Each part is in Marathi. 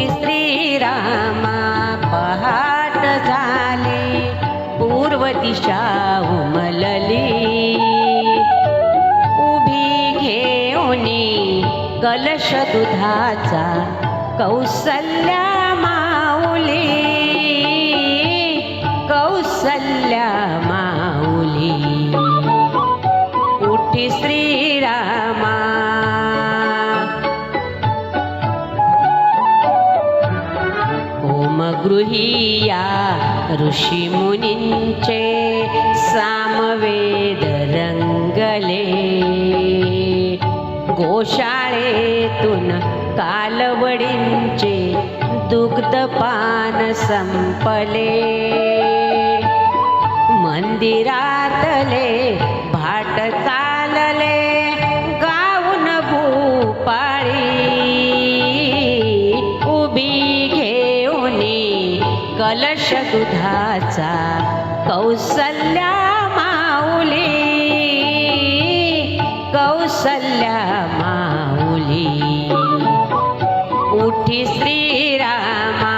की श्रीरामा पहाट झाले. पूर्व दिशा उमलली. उभी घेऊन कलश दुधाचा कौसल्या माऊली. गृहीया ऋषीमुनींचे सामवेद रंगले गोशाळेतून कालवडींचे दुग्धपान संपले. मंदिरातले भाटता कलश दुधाचा कौसल्या माऊली कौसल्या माऊली. उठी श्रीरामा.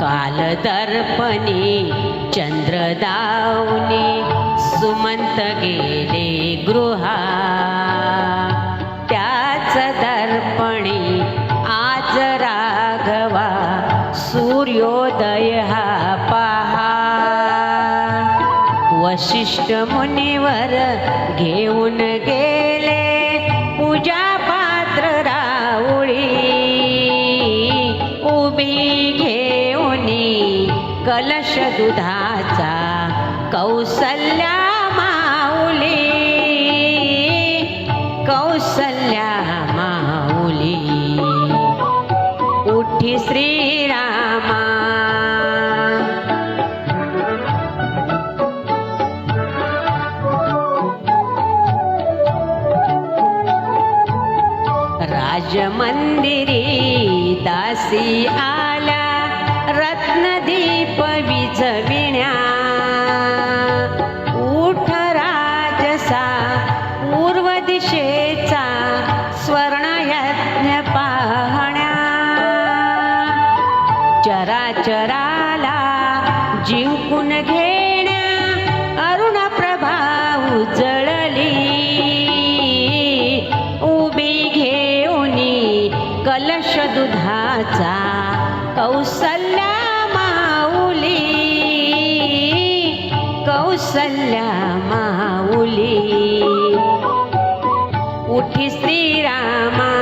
कालदर्पणी चंद्रदावनी सुमंत गेले गृहा सूर्योदय हा पहा वशिष्ठ मुनीवर घेऊन गेले पूजा पात्र राऊळी. उभी घेऊन कलश दुधाचा कौसल्या माऊली. कौसल्या माऊली. उठी श्री राजमंदिरी दासी आल्या रत्नदीप विझविण्या. उठ राजसा पूर्व दिशेचा स्वर्णयज्ञ पाहण्या. चराचराला जिंकून घे कलश दुधाचा कौसल्या माऊली कौसल्या माऊली. उठी श्रीरामा